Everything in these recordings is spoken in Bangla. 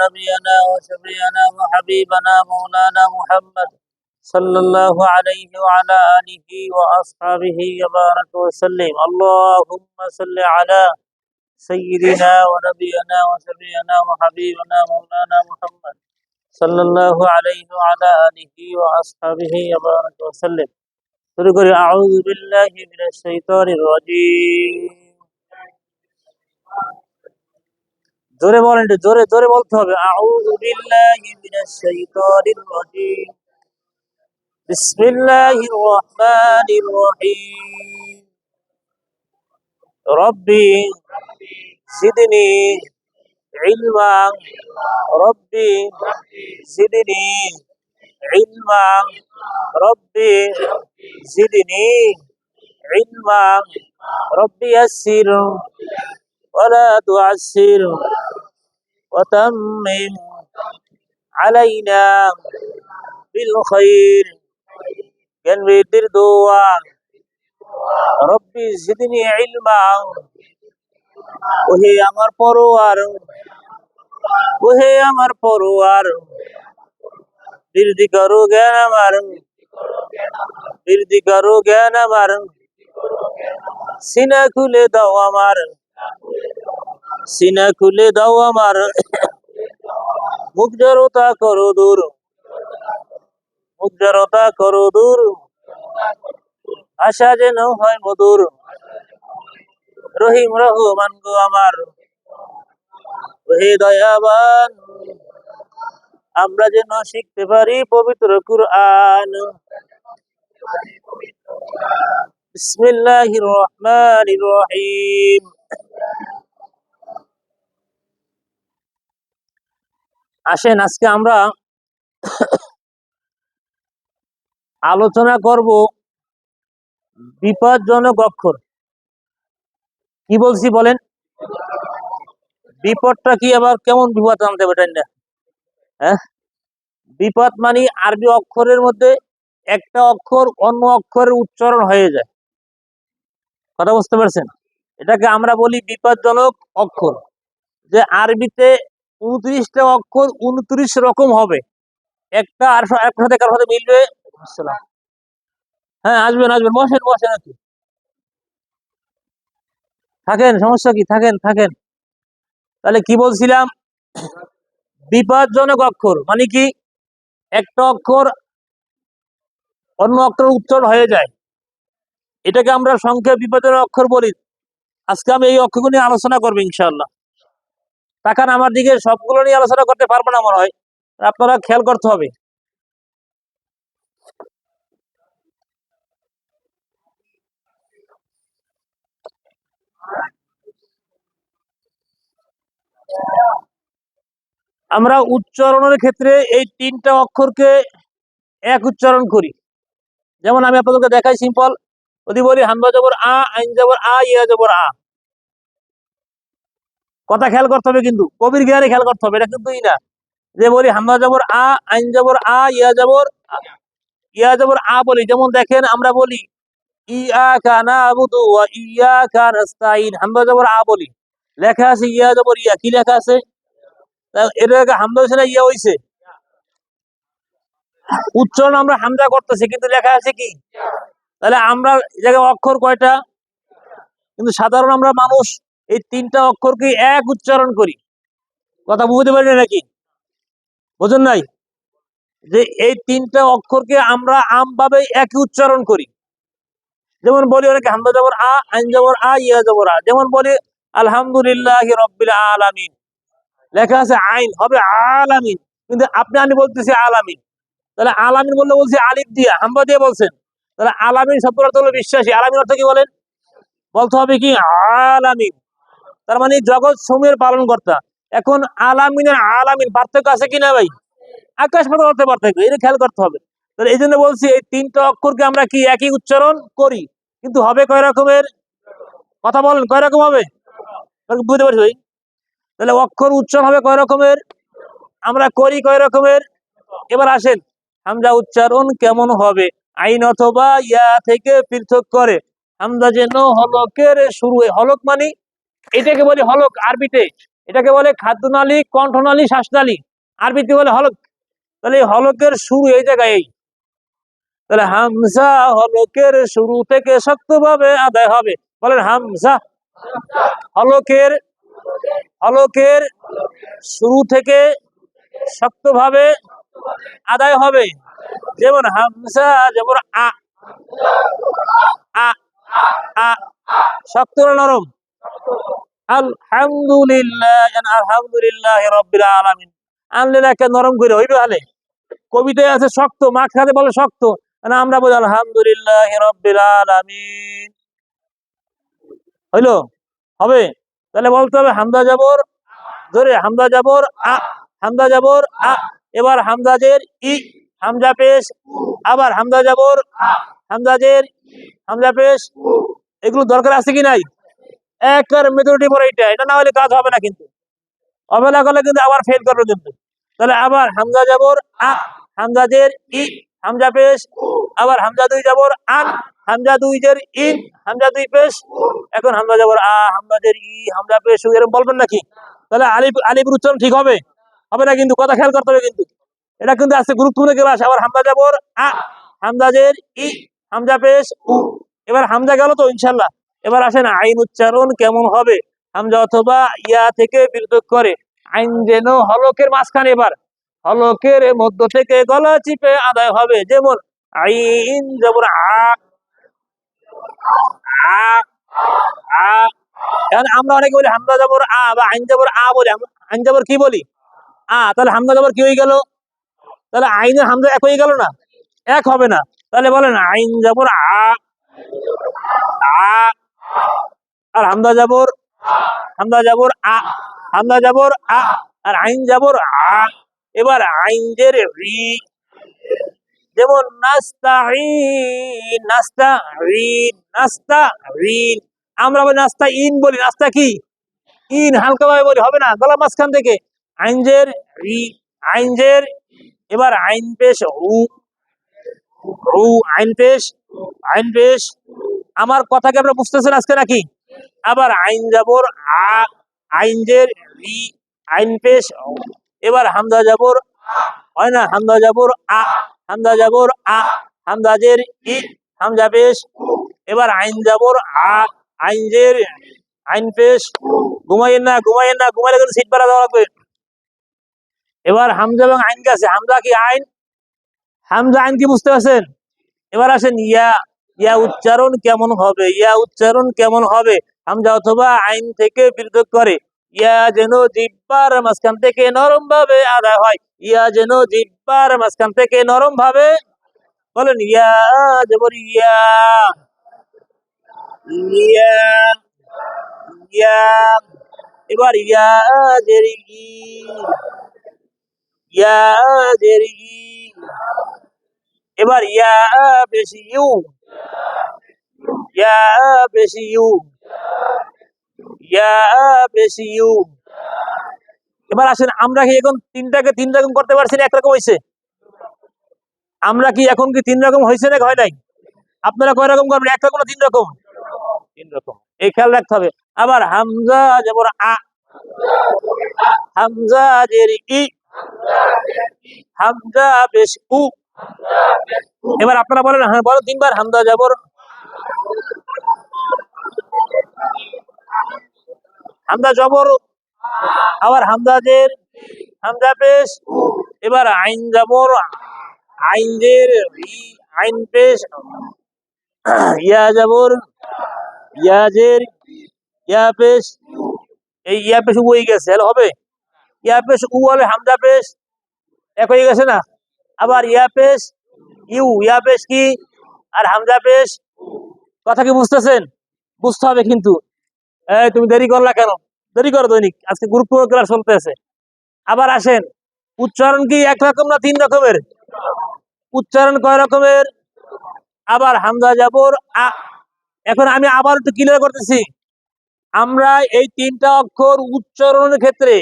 ونبينا وشفينا وحبيبنا مولانا محمد صلى الله عليه وعلى آله وأصحابه وبارك وسلم. اللهم صل على سيدنا ونبينا وشفينا وحبيبنا مولانا محمد صلى الله عليه وعلى آله وأصحابه وبارك وسلم. أعوذ بالله من الشيطان الرجيم. জোরে বলেন একটু, জোরে জোরে বলতে হবে। রব্বি জিদনি ইলমা রব্বি জিদনি ইলমা রব্বি জিদনি ইলমা রব্বি ইয়াসসির ওয়ালা তুআসসির। وتمم علينا بالخير জ্ঞান বৃদ্ধির দোয়া রব্বি জিদনি ইলমা ওহে আমার পরোয়ার ওহে আমার পরোয়ার বৃদ্ধি করো জ্ঞান আমার বৃদ্ধি করো জ্ঞান আমার সিনা খুলে দাও আমার সিনা খুলে দাও আমার। মুখ জড়তা করো দূর। মুখ জড়তা করো দূর। আশা যেন হয় মধুর। রহিম রহমান গো আমার। হে দয়াবান, আমরা যেন শিখতে পারি পবিত্র কুরআন। বিসমিল্লাহির রহিম। আসেন, আজকে আমরা আলোচনা করব বিপদজনক অক্ষর। কি বলছি বলেন? বিপদটা কি আবার কেমন বিপদ আনতে হবে না হ্যাঁ? বিপদ মানে আরবি অক্ষরের মধ্যে একটা অক্ষর অন্য অক্ষরের উচ্চারণ হয়ে যায়। কথা বুঝতে পারছেন? এটাকে আমরা বলি বিপদজনক অক্ষর। যে আরবিতে উনত্রিশটা অক্ষর উনত্রিশ রকম হবে। একটা আর একটা সাথে কারোর সাথে মিলবে? হ্যাঁ আসবেন আসবেন। বসেন বসেন একটু থাকেন, সমস্যা কি? থাকেন থাকেন। তাহলে কি বলছিলাম? বিপদজনক অক্ষর। মানে কি? একটা অক্ষর অন্য অক্ষর উচ্চারণ হয়ে যায়। এটাকে আমরা সংখ্যা বিপদের অক্ষর বলি। আজকে আমি এই অক্ষরগুলো আলোচনা করব ইনশাআল্লাহ তাকান আমার দিকে, সবগুলো নিয়ে আলোচনা করতে পারব না মনে হয়। আপনারা খেয়াল করতে হবে। আমরা উচ্চারণের ক্ষেত্রে এই তিনটা অক্ষরকে এক উচ্চারণ করি। যেমন আমি আপনাদেরকে দেখাই সিম্পল যদি বলি হামদা জবর আ, আইন জবর আ, ইয়া জবর আ। কথা খেয়াল করতে হবে কিন্তু, কবির জ্ঞানে খেয়াল করতে হবে, এটা কিন্তু না। যে বলি হামদা জবর আ, আইন জবর আ, ইয়া জবর আ। ইয়া জবর আ বলি, যেমন দেখেন আমরা বলি ইয়া কানা আবুদু ওয়া ইয়া কানাস্তাইন হামদা জবর আ বলি। লেখা আছে ইয়া জবর ইয়া, কি লেখা আছে? এটা লেখা হামদা হয়েছে না ইয়া হয়েছে? উচ্চারণ আমরা হামজা করতেছি, কিন্তু লেখা আছে কি? তাহলে আমরা জায়গায় অক্ষর কয়টা? কিন্তু সাধারণ আমরা মানুষ এই তিনটা অক্ষরকে এক উচ্চারণ করি। কথা বুঝতে পারি নাকি? বোঝেন নাই? যে এই তিনটা অক্ষরকে আমরা আমভাবে একই উচ্চারণ করি। যেমন বলি অনেকে, হামদা জবর আ, আইন জবর আ, ইয়া জবর আ। যেমন বলি, আলহামদুলিল্লাহ রব্বিল আলামিন। লেখা আছে, আইন হবে আলামিন। কিন্তু আপনি, আমি বলতেছি আলামিন। তাহলে আলামিন বললে বলছি আলিফ দিয়া হাম্বা দিয়ে বলছেন। তাহলে আলামিন শব্দের অর্থ হলো বিশ্বাসী। আলামিন অর্থ কি বলেন? বলতে হবে কি? আলামিন। তার মানে জগৎ সমূহের পালন কর্তা এখন আলামিনের আলামিন পার্থক্য আছে কিনা ভাই? আকাশ পাতাল অর্থে পার্থক্য, এটা খেয়াল করতে হবে। তাহলে এই জন্য বলছি, এই তিনটা অক্ষরকে আমরা কি একই উচ্চারণ করি? কিন্তু হবে কয় রকমের? কথা বলেন, কয় রকম হবে? বুঝতে পারছি ভাই। তাহলে অক্ষর উচ্চারণ হবে কয় রকমের? আমরা করি কয় রকমের? এবার আসেন, হামজা উচ্চারণ কেমন হবে? আইন অথবা ইয়া থেকে পৃথক করে। হামজা যেন হলকের শুরু। হলক মানে এটাকে বলি হলক আরবিতে এটাকে বলে খাদ্যনালী, কণ্ঠনালী, শ্বাসনালী। আরবিতে বলে হলক। তাহলে হলকের শুরু এই জায়গায় এই। তাহলে হামসা হলকের শুরু থেকে শক্তভাবে আদায় হবে। বলেন হামসা হলকের হলকের শুরু থেকে শক্তভাবে আদায় হবে। যেমন হামসা যেমন আ আ আ, শক্ত নরম? হামদা হামদা এবার হামদাজের ই, হামজা পেশ, আবার হামদা যাবর হামদাজের হামজা পেশ। এগুলো দরকার আছে কি নাই? একবার মেজরিটি পরে এটা। এটা না হলে কাজ হবে না কিন্তু। অবেলা করলে কিন্তু আবার ফেল করবে কিন্তু। তাহলে আবার হামজা যাবর আ হামজাজের ই, হামজা পেশ, আবার হামজা দুই যাবর আন হামজা দুই জের ইন হামজা দুই পেশ, এখন হামজা যাবর আ হামজাজের ই, হামজা পেশ, এরকম বলবেন নাকি? তাহলে আলিফ আলিফের উচ্চারণ ঠিক হবে? হবে না কিন্তু, কথা খেয়াল করতে হবে কিন্তু। এটা কিন্তু আজকে গুরুত্বপূর্ণ ক্লাস আবার হামজা যাবর আ হামজাজের ই, হামজা পেশ, উ, এবার হামজা গেল তো, ইনশাল্লাহ। এবার আসেন, আইন উচ্চারণ কেমন হবে? হামজা অথবা ইয়া থেকে বিরত করে, আইন যেন হলকের মাঝখানে এবার, হলকের মধ্য থেকে গলা চিপে আদায় হবে। যেমন, আইন যেমন আমরা অনেকে বলি, হামজা যাবর আ বা আইন যাবর আ বলি। আইন যাবর কি বলি? আ, তাহলে হামজা যাবর কি হয়ে গেল? তাহলে আইনের হামজা এক হয়ে গেল না? এক হবে না। তাহলে বলেন, আইন যাবর আ আ। আর হামদা যাবর হামদা যাবর আ হামদা যাবর আ, আর আইন যাবর আ। এবার আইন রি, যেমন নাস্তা নাস্তা রিন নাস্তা রিন আমরা বলি নাস্তা ইন বলি, নাস্তা কি? ইন হালকা ভাবে বলি, হবে না? গলা মাঝখান থেকে। আইনজের রি আইনজের এবার আইন পেশ হু হু আইন পেশ আইন পেশ। আমার কথা কি আপনারা বুঝতেছেন আজকে নাকি? আবার আইন যাবর, আ, আইনজের আইন পেশ। এবার হামদা যাবর, হয় না, হামদা যাবর, আ, হামদা যাবর, আ হামদাজের ই, হামজা পেশ, এবার আইন যাবর, আ আইনজের আইন পেশ ঘুমাইয়েন না ঘুমাইয়েন না, ঘুমাইলে কিন্তু সিট বাড়া দেওয়া লাগবে। এবার হামজা এবং আইন কাছে হামজা কি আইন? হামজা আইন কি বুঝতে পারছেন? এবার আসেন ইয়া ইয়া উচ্চারণ কেমন হবে? ইয়া উচ্চারণ কেমন হবে? হামজা অথবা আইন থেকে পৃথক করে। ইয়া যেন জিব্বার মাঝখান থেকে নরম ভাবে আদায় হয়। ইয়া যেন জিব্বার মাঝখান থেকে নরম ভাবে বলেন, ইয়া ইয়া ইয়া এবার ইয়া জেরি ইয়া জেরি এবার ইয়া বেশি, ইউ ইউ ইয়া বেশি ইউ এবার আসেন, আমরা কি এখন তিনটাকে তিন রকম করতে পারছি না একরকম হয়েছে আমরা কি এখন কি তিন রকম হয়েছে না হয় নাই? আপনারা কয় রকম করবেন? এক রকম তিন রকম? তিন রকম। এই খেয়াল রাখতে হবে। আবার হামজা যেমন আ, হামজা জের ই, হামজা বেশ উ এবার আপনারা বলেন হ্যাঁ বলো, তিনবার হামজা যাবর হামজা জবর, আবার হামদাজের হামজা পেশ, এবার আইন যাবর আইনজের আইন পেশ, ইয়া যাবর ইয়াজের ইয়া পেশ, এই ইয়া পেশ উ হয়ে গেছে হবে? ইয়া পেশ উ হলে হামদা পেশ এক হয়ে গেছে না? আবার ইয়া পেশ, ইউ, ইয়া পেশ কি? আর হামজা পেশ? কথা কি বুঝতেছেন? বুঝতে হবে কিন্তু। এই তুমি দেরি করলা কেন? দেরি করো দৈনিক, আজকে গুরুত্বপূর্ণ ক্লাস চলতেছে। আবার আসেন। উচ্চারণ কি এক রকম না তিন রকমের? উচ্চারণ কয় রকমের? আবার হামজা যাবর আ, এখন আমি আবার একটু ক্লিয়ার করতেছি। আমরা এই তিনটা অক্ষর উচ্চারণের ক্ষেত্রে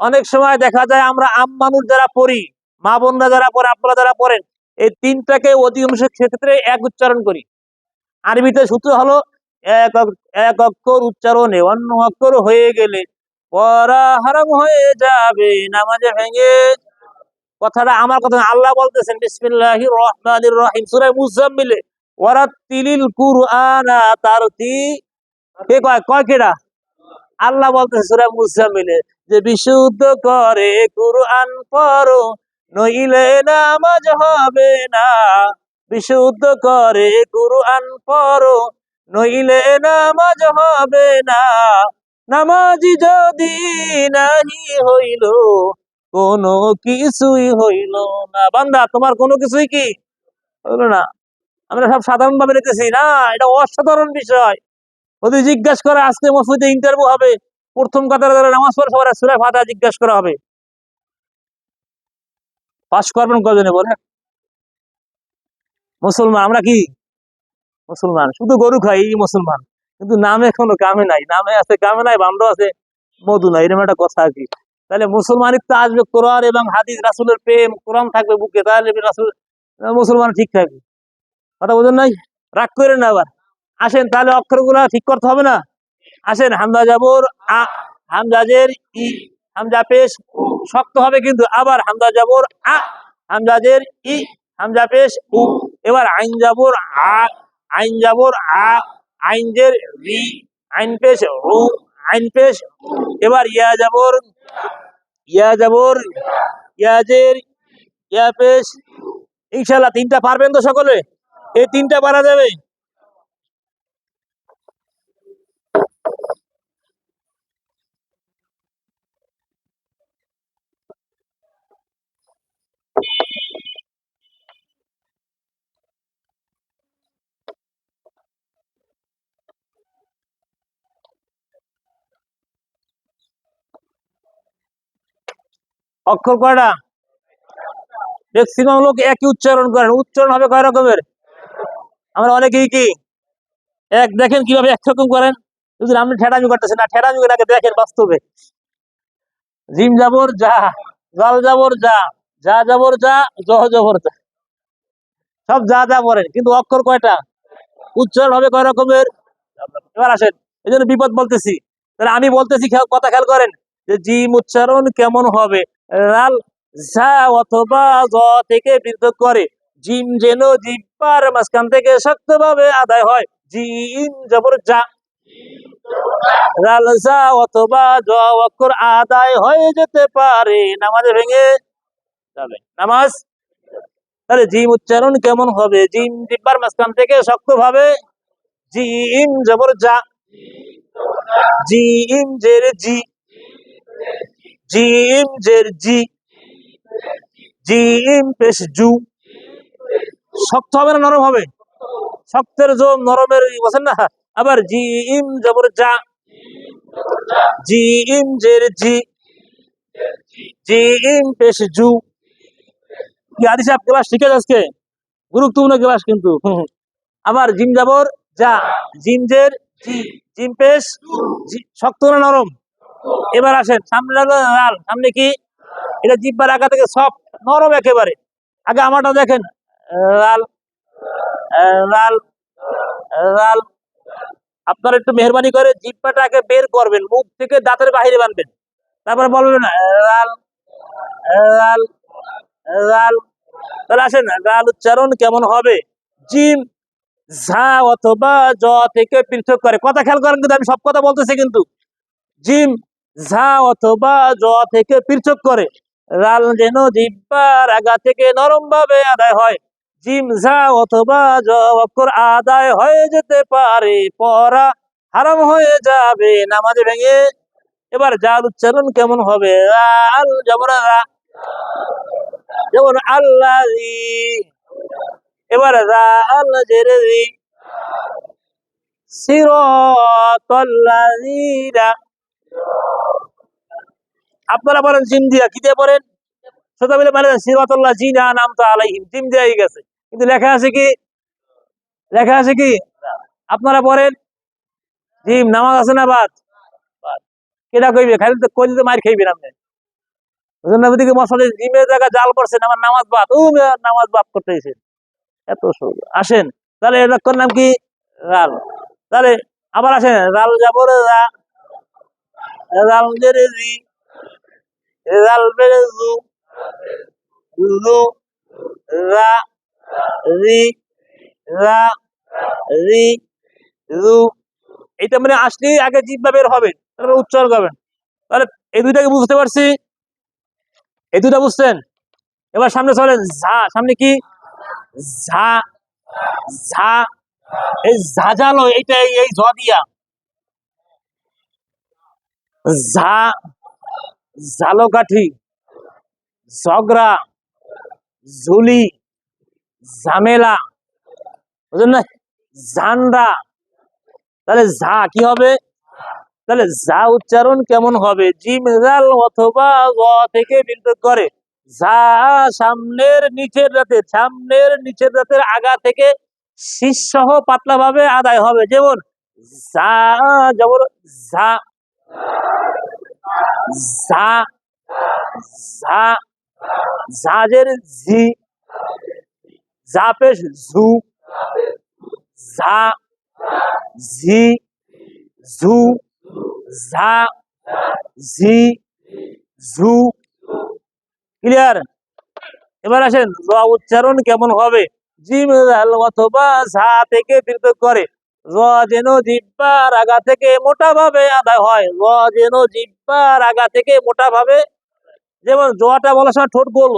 অনেক সময় দেখা যায় আমরা আম মানুষ যারা পড়ি। মা বোনরা যারা পড়ে আপনারা যারা পড়েন, এই তিনটাকে অধিকাংশ ক্ষেত্রে এক উচ্চারণ করি। আরবিতে সূত্র হলো, এক এক অক্ষর উচ্চারণে অন্য অক্ষর হয়ে গেলে পড়া হারাম হয়ে যাবে, নামাজে ভেঙে কথাটা আমার কথা আল্লাহ বলতেছেন, বিসমিল্লাহির রহমানির রহিম, সূরা মুজাম্মিলে ওয়ারাতিলিল কুরআনা তারতি কে কয় কয় কেডা? আল্লাহ বলতেছে সূরা মুজাম্মিলে যে বিশুদ্ধ করে কুরআন পড়ো নইলে নামাজ হবে না। বিশুদ্ধ করে কুরআন পড়ো, নইলে নামাজ হবে না। নামাজি যদি নাহি হইল, কোনো কিছুই হইল না। বান্দা, তোমার কোনো কিছুই কি হইল না? আমরা সব সাধারণ ভাবে নিতেছি না, এটা অসাধারণ বিষয়। যদি জিজ্ঞাসা করে আজকে মসজিদে ইন্টারভিউ হবে। প্রথম যারা নামাজ পড়ে সবার সুরে ফাতা জিজ্ঞাসা করা হবে। পাস করবেন কজনে বলে মুসলমান, আমরা কি? মুসলমান, শুধু গরু খাই মুসলমান। কিন্তু নামে কোনো কামে নাই, নামে আছে কামে নাই বান্ধব আছে, মধু নাই, এরকম একটা কথা আর কি। তাহলে মুসলমানিক তো আসবে, কোরআন এবং হাদিস, রাসুলের প্রেম, কোরআন থাকবে বুকে, তাহলে রাসুল, মুসলমান ঠিক থাকবে। কথা বোঝেন নাই? রাগ করেন না আবার। আসেন, তাহলে অক্ষরগুলা ঠিক করতে হবে না? আসেন হামদা জাবর, আ হামজাজের ই, হামজা পেশ শক্ত হবে কিন্তু আবার হামদা জাবর, আ হামজাজের ই, হামজা পেশ, উ, এবার আইন জাবর, আ, আইন জাবর, আ, আইন জের, রি, আইন পেশ, রু, আইন পেশ, এবার ইয়া জাবর ইয়া জাবর ইয়াজের ইয়া পেশ ইনশাল্লাহ তিনটা পারবেন তো সকলে? এই তিনটা পারা যাবে? অক্ষর কয়টা? ম্যাক্সিমাম লোক একই উচ্চারণ করেন। উচ্চারণ হবে কয় রকমের? আমরা অনেকেই কি? এক দেখেন কীভাবে একরকম করেন। যদি আপনি ঠেটামি করতেছেন না। ঠেটামি করে আগে দেখেন বাস্তবে। জিম যাবর যা, জল যাবর যা। যা যাবর যা জহ জবর যা। সব যা যা বলেন, কিন্তু অক্ষর কয়টা? উচ্চারণ হবে কয় রকমের? এবার আসেন, এই জন্য বিপদ বলতেছি। তাহলে আমি বলতেছি কথা খেয়াল করেন। যে জিম উচ্চারণ কেমন হবে? লাল অথবা জ থেকে পৃথক করে। জিম যেন জিব্বার মাঝখান থেকে শক্তভাবে আদায় হয়। জিম জবর যা। লাল অথবা জ অক্ষর আদায় হয়ে যেতে পারে। নামাজে ভেঙে যাবে। নামাজ? তাহলে জিম উচ্চারণ কেমন হবে? জিম জিব্বার মাঝখান থেকে শক্তভাবে জিম জবর যা। জিম জের জি। জিম জের জি। জিম পেশ জু। শক্ত হবে না নরম হবে? শক্তের জো নরমের ই বলছেন না? আবার জিম জবর যা। জিম জের জি জি। জিম পেশ জু। আদি সাহেব, ক্লাস ঠিক আছে আজকে গুরুত্বপূর্ণ ক্লাস কিন্তু। আবার জিম যাবর যা জিম জের জিম পেশ শক্ত না নরম? এবার আসেন, সামনে লাল? সামনে কি? এটা জিব্বার আগা থেকে সব নরম একেবারে। আগে আমারটা দেখেন। লাল লাল লাল। আপনার একটু মেহরবানি করে জিব্বাটা আগে বের করবেন, মুখ থেকে দাঁতের বাহিরে বানবেন। তারপরে বলবেন, লাল লাল। লাল, তাহলে আসেন লাল উচ্চারণ কেমন হবে? জিম, ঝা অথবা জ থেকে পৃথক করে। কথা খেয়াল করেন কিন্তু আমি সব কথা বলতেছি কিন্তু। জিম, ঝা অথবা জ থেকে পৃথক করে। লাল যেন জিব্বার আগা থেকে নরম ভাবে আদায় হয়। জিম, ঝা অথবা জ অক্ষর আদায় হয়ে যেতে পারে, পড়া হারাম হয়ে যাবে, নামাজে ভেঙে। এবার জাল উচ্চারণ কেমন হবে? আল যেমন রা- যেমন আল্লাহ এবার রা আল জেরে রি সিরাতাল্লাযীনা। আপনারা বলেন জিম দিয়া কি দিয়ে পড়েন? সোজা মিলে মানে সিরাতাল্লাহ জিনা নাম তো আলাইহিম জিম দিয়াই গেছে। কিন্তু লেখা আছে কি? লেখা আছে কি? আপনারা পড়েন জিম নামাজ আছে না বাদ। কেটা কইবে? খালি তো কইলে তো মার খাইবেন আপনি। জিমের জায়গা জাল করছেন, আমার নামাজ নামাজ এত আসেন, তাহলে এটা কি? রাল। তাহলে আবার আসেন, রাল রা রাল রি রাল জু রা এটা মানে আসলেই আগে জিব্বা বের হবে উচ্চারণ করবেন। তাহলে এই দুইটাকে বুঝতে পারছি? এই দুইটা বুঝছেন? এবার সামনে চলেন, ঝা, সামনে কি? ঝা ঝা, এই এইটা এই- ঝ দিয়া। ঝা ঝগড়া, ঝুলি, ঝামেলা, বুঝলেন না? ঝান্ডা, তাহলে ঝা কি হবে? তাহলে যা উচ্চারণ কেমন হবে? জিম জাল অথবা গ থেকে বিদ্যুৎ করে। যা সামনের নিচের রাতে সামনের নিচের রাতের আগা থেকে শীর্ষহ পাতলা ভাবে আদায় হবে। যেমন, যা যেমন জি যা ঝি ঝু ঝা ক্লিয়ার এবার আসেন উচ্চারণ কেমন হবে? জিম অথবা ঝা থেকে পৃথক করে। যেন থেকে আদায় হয়। যেন থেকে যেমন জটা বলার সময় ঠোঁট গোল।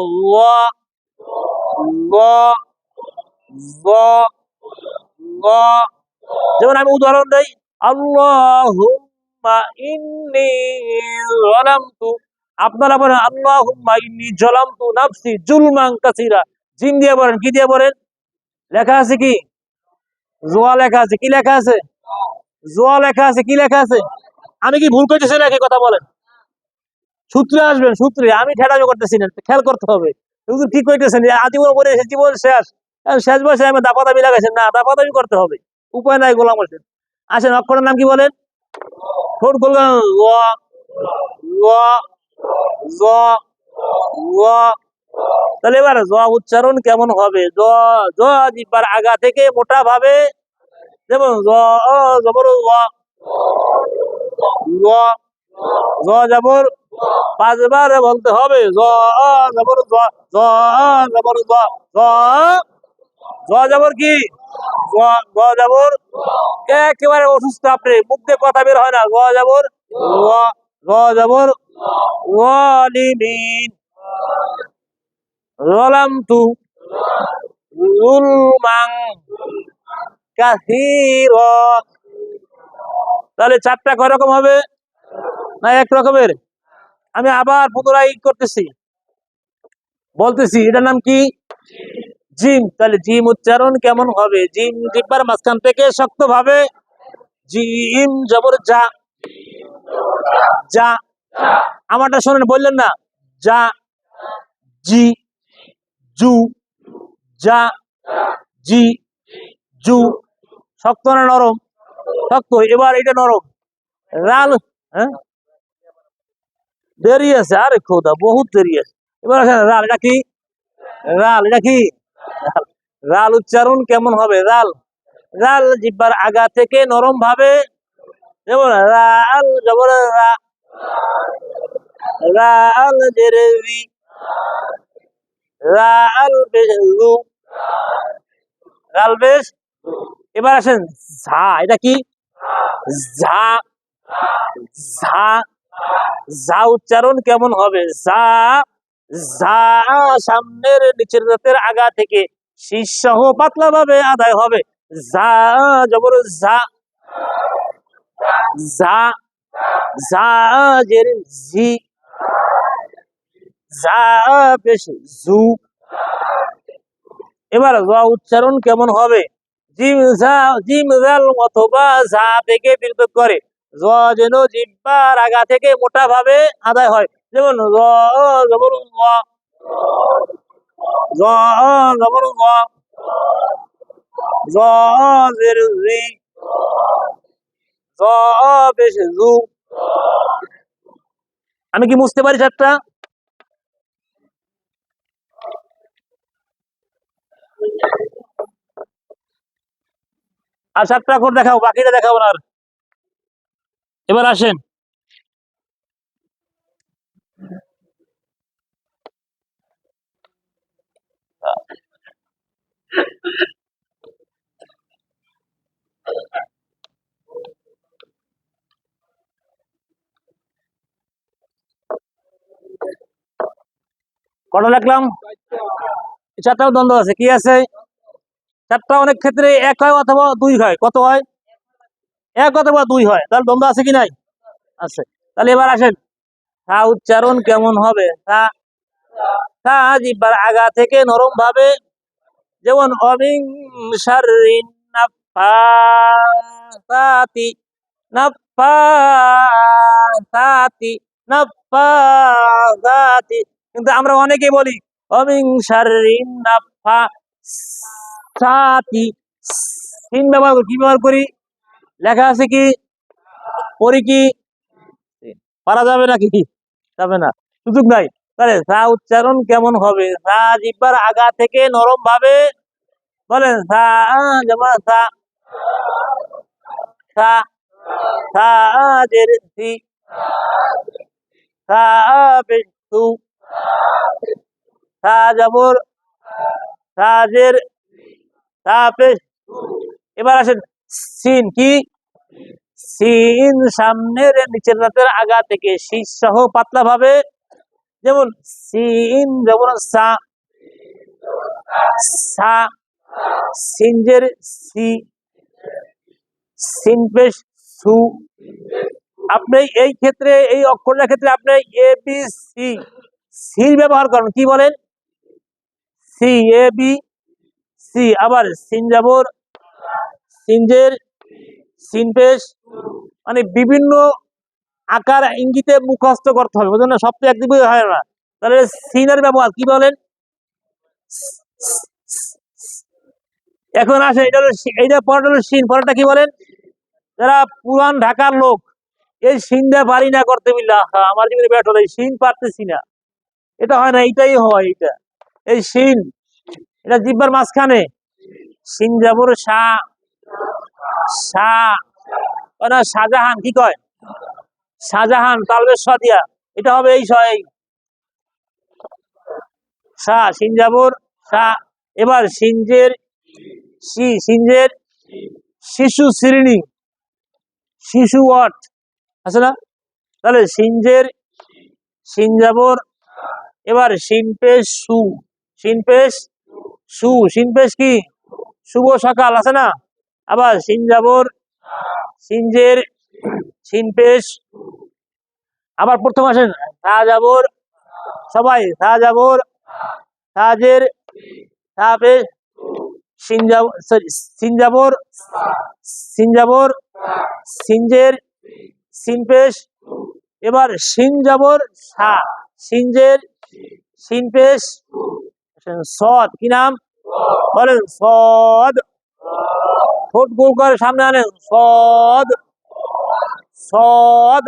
যেমন আমি উদাহরণ দেই যালামতু জোয়া লেখা আছে, কি লেখা আছে? জোয়া লেখা আছে, কি লেখা আছে? আমি কি ভুল করতেছি নাকি? কথা বলেন। সূত্রে আসবেন, সূত্রে। আমি ঠেড়ামি করতেছি না, খেয়াল করতে হবে। কি করতেছেন আজীবন করে জীবন শেষ। শেষ বয়সে আমি দাপা দাবি লাগাইছেন। না দাপা দাবি করতে হবে। উপায় নাই গোলাম আসেন, অক্ষরের নাম কি বলেন? ঠোঁট গোল ল ল, জ ল তাহলে এবার জ উচ্চারণ কেমন হবে? জিব্বার আগা থেকে মোটা ভাবে। যেমন জবর জবর পাঁচবার বলতে হবে। জ জবর, জ জ জবর জ জ জবর কি? জবর? একেবারে অসুস্থ আপনি, মুখ কথা বের হয় না। জবর? জবর? ওয়ালিমিন। রলামতু জুলমাং কাসীরা। তাহলে চারটা কয় রকম হবে? না এক রকমের? আমি আবার পুনরায় করতেছি। বলতেছি, এটার নাম কি? জিম, তাহলে জিম উচ্চারণ কেমন হবে? জিম জিব্বার মাঝখান থেকে শক্ত ভাবে জিম জবর যা যা। আমারটা শোনেন, বললেন না? যা, জি, জু, যা, জি, জু। শক্ত না নরম? শক্ত, এবার এটা নরম। রাল হ্যাঁ? দেরি আছে, আরে খোদা, বহুত দেরি আছে। এবার আসেন, রাল, এটা কি? রাল, এটা কি? রাল। উচ্চারণ কেমন হবে? রাল রাল জিব্বার আগা থেকে নরম ভাবে যেমন রাল জবর রাল রাল রাল বেশ। এবার আসেন ঝা, এটা কি? ঝা ঝা যা উচ্চারণ কেমন হবে? যা যা সামনের নিচের দাঁতের আগা থেকে শীর্ষহ পাতলা ভাবে আদায় হবে। যা যা। যা যা যা এবার জ উচ্চারণ কেমন হবে? জিম যা অথবা যা থেকে পৃথক করে। জ যেন জিব্বার আগা থেকে মোটা ভাবে আদায় হয়। যেমন জ জবর জ জ জ জ আমি কি বুঝতে পারি চারটা? আর চারটা করে দেখাও, বাকিটা দেখাবো না এবার আসেন। কটা লিখলাম? চারটাও দ্বন্দ্ব আছে, কি আছে? চারটা অনেক ক্ষেত্রে এক হয় অথবা দুই হয়, কত হয়? এক অথবা দুই হয়, তাহলে দ্বন্দ্ব আছে কি নাই? আছে। তাহলে এবার আসেন, তা উচ্চারণ কেমন হবে? তা তা জিব্বার আগা থেকে নরম ভাবে যেমন অমিং নাফাসাতি কিন্তু আমরা অনেকে বলি, অমিং শাররিন নাফাসাতি কি ব্যবহার করি? লেখা আছে কি? পড়ি কি? পারা যাবে নাকি? যাবে না। সুযোগ নাই। তাহলে সা উচ্চারণ কেমন হবে? সা জিব্বার আগা থেকে নরম ভাবে। বলেন সা যেমন সা সা সা জের সি পেশ সা জবর সা জের সা এবার আসেন, সিন কি? সিন সামনের নিচের দাঁতের আগা থেকে সহ পাতলা ভাবে যেমন সিন, যেমন সা সা, সিনজের সি সিন পেশ সু। আপনি এই ক্ষেত্রে, এই অক্ষরটার ক্ষেত্রে আপনি এ বি সি সি ব্যবহার করেন। কি বলেন? সি এ বি সি আবার সিন যাবর সিনজের সিন পেশ মানে বিভিন্ন আকার ইঙ্গিতে মুখস্থ করতে হবে, বুঝলেন সব তো একদিকে হয় না। তাহলে সিনের ব্যবহার কি বলেন? এখন আসে, এটা এইটা পরটা হলো সিন পরটা কি বলেন? যারা পুরান ঢাকার লোক, এই সিনটা পারি না করতে বিল্লা আমার জীবনে ব্যাট হলো, এই সিন পারতেছি না। এটা হয় না এটাই হয় এটা এই সিন, এটা জিব্বার মাঝখানে। সিন যাবর শাহ শাহ। শাহজাহান, কি কয়? শাহজাহান তালবের সাদিয়া, এটা হবে এই এই শাহ সিনজাবর শাহ, এবার সিনজের সি, সিনজের শিশু শ্রেণি, শিশু ওয়াট আছে না? তাহলে সিনজের সিনজাবর এবার সিনপেশ সু সিনপেশ সু, সিনপেশ কি? শুভ সকাল, আছে না? আবার সিনজাবর সিনজের সিনপেশ আবার প্রথম আসেন। শাহজাবর সবাই শাহজাবর সিনজাব, সরি, সিনজাবর সিনজের, সিনপেশ, এবার সিনজাবর সা, সিনজের, সিনপেশ সদ, কি নাম? বলেন সদ। ঠোঁট গোল করে সামনে আনেন, সদ সদ।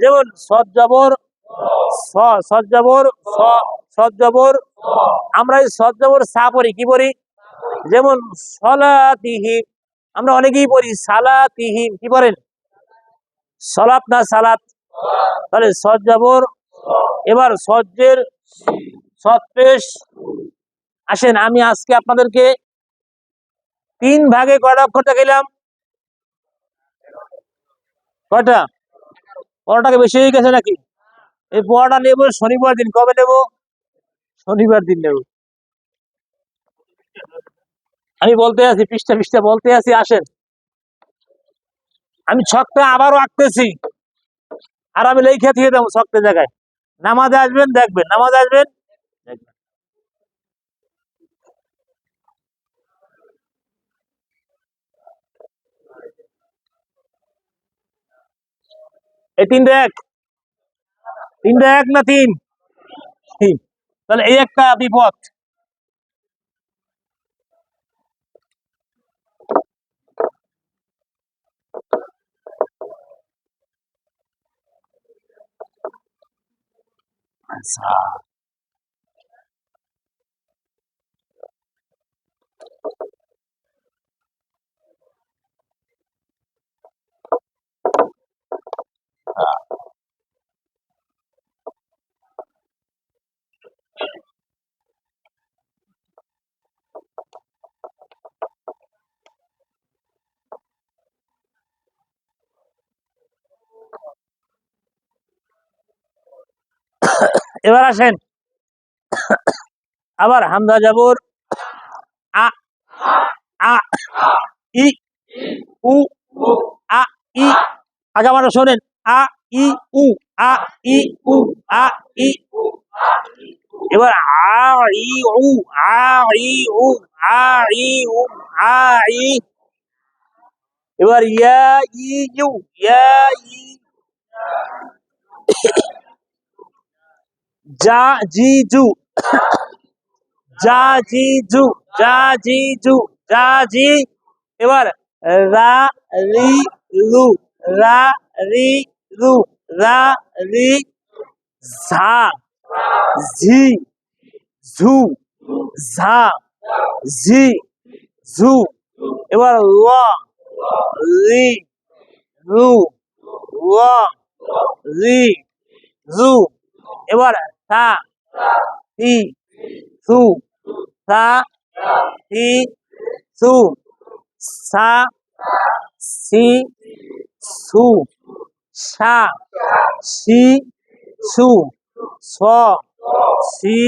যেমন সজ্জাবর যাবর স সদ স সদ আমরা এই সদ যাবর সা পড়ি, কি পড়ি? যেমন সলাতিহি, আমরা অনেকেই পড়ি সালাতিহিম কি পড়েন? সলাত না সালাত? তাহলে সদ যাবর এবার সজ্জের সৎপেশ আসেন, আমি আজকে আপনাদেরকে তিন ভাগে কয়টা অক্ষরটা গেলাম কয়টা? পড়াটাকে বেশি হয়ে গেছে নাকি? এই পড়াটা নেব শনিবার দিন, কবে নেব? শনিবার দিন নেব। আমি বলতে আছি, পৃষ্ঠা পৃষ্ঠা বলতে আছি, আসেন। আমি ছকটা আবারও আঁকতেছি। আর আমি লেখা দিয়ে দেবো ছকটা জায়গায়। নামাজে আসবেন, দেখবেন। নামাজে আসবেন দেখবেন এই তিনটা এক তিনটা এক না তিন তিন তাহলে এই একটা বিপদ আচ্ছা এবার আসেন। আবার হামজা জবর, আ আ, ই, উ, আ, ই, আগে আমরা শোনেন, আ, ই, উ, আ, ই, উ, আ, ই, এবার আ, ই, উ, আ, ই, উ, আ, ই এবার ইয়া ইউ, ইয়া, ই যা জি জু যা জি যা জি জু যা জি এবার রা রি রু রা রি রু রা রি ঝা ঝি ঝু ঝা ঝি ঝু এবার ল রি রু ল রি রু এবার সা হি সু সা হি সু সা সি সু সা সি সু স সি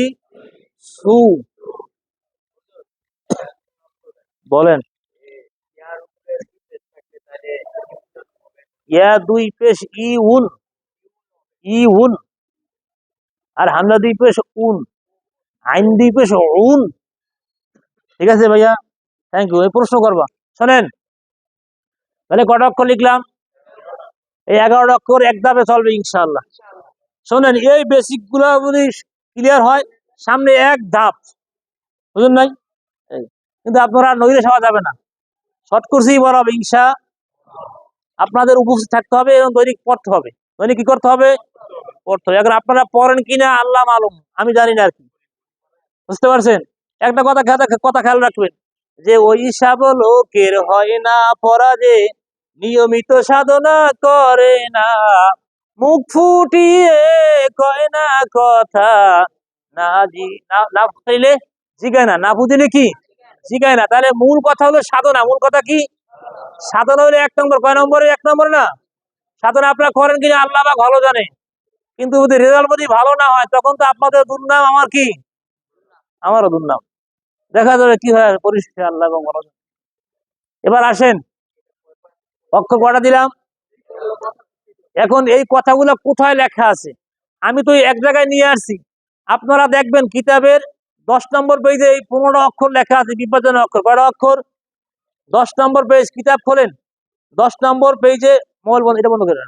সু বলেন ইয়া দুই পেশ ই উন ই উন আর হামলা দুই পেশ উন। আইন দুই পেশ উন। ঠিক আছে ভাইয়া? থ্যাংক ইউ এই প্রশ্ন করবা। শোনেন তাহলে কটা অক্ষর লিখলাম? এই এগারোটা অক্ষর এক ধাপে চলবে ইনশাআল্লাহ। শোনেন, এই বেসিকগুলা যদি ক্লিয়ার হয়, সামনে এক ধাপ। বুঝলেন নাই। কিন্তু আপনারা নইলে সাওয়া যাবে না। শর্ট কোর্সেই বলা হবে, ইনশা। আপনাদের উপস্থিত থাকতে হবে এবং দৈনিক পড়তে হবে। দৈনিক কি করতে হবে? হবে। এখন আপনারা পড়েন কিনা আল্লাহ মালুম। আমি জানি না আর কি। বুঝতে পারছেন? একটা কথা কথা খেয়াল রাখবেন। যে ওই সব লোকের হয় না যে নিয়মিত সাধনা করে না। মুখ ফুটিয়ে কয় না কথা, না জি না ফুটাইলে জিগায় না। না বুঝিলে কি? জিগায় না। তাহলে মূল কথা হলো সাধনা। মূল কথা কি? সাধনা হলে এক নম্বর। কয় নম্বরে? এক নম্বর না? সাধনা আপনারা করেন কিনা আল্লাহ বা ভালো জানে। কিন্তু যদি রেজাল্ট যদি ভালো না হয়, তখন তো আপনাদের দুর্নাম আমার কি? আমারও দুর্নাম। দেখা যাবে কি হয় পরিষ্কার আল্লাহ। এবার আসেন অক্ষ কটা দিলাম? এখন এই কথাগুলো কোথায় লেখা আছে? আমি তো এক জায়গায় নিয়ে আসছি। আপনারা দেখবেন কিতাবের দশ নম্বর পেজে এই পনেরো অক্ষর লেখা আছে, বিভাজন অক্ষর। কয়টা অক্ষর? দশ নম্বর পেজ কিতাব খোলেন? দশ নম্বর পেজে মোবাইল বন্ধ, এটা বন্ধ করে।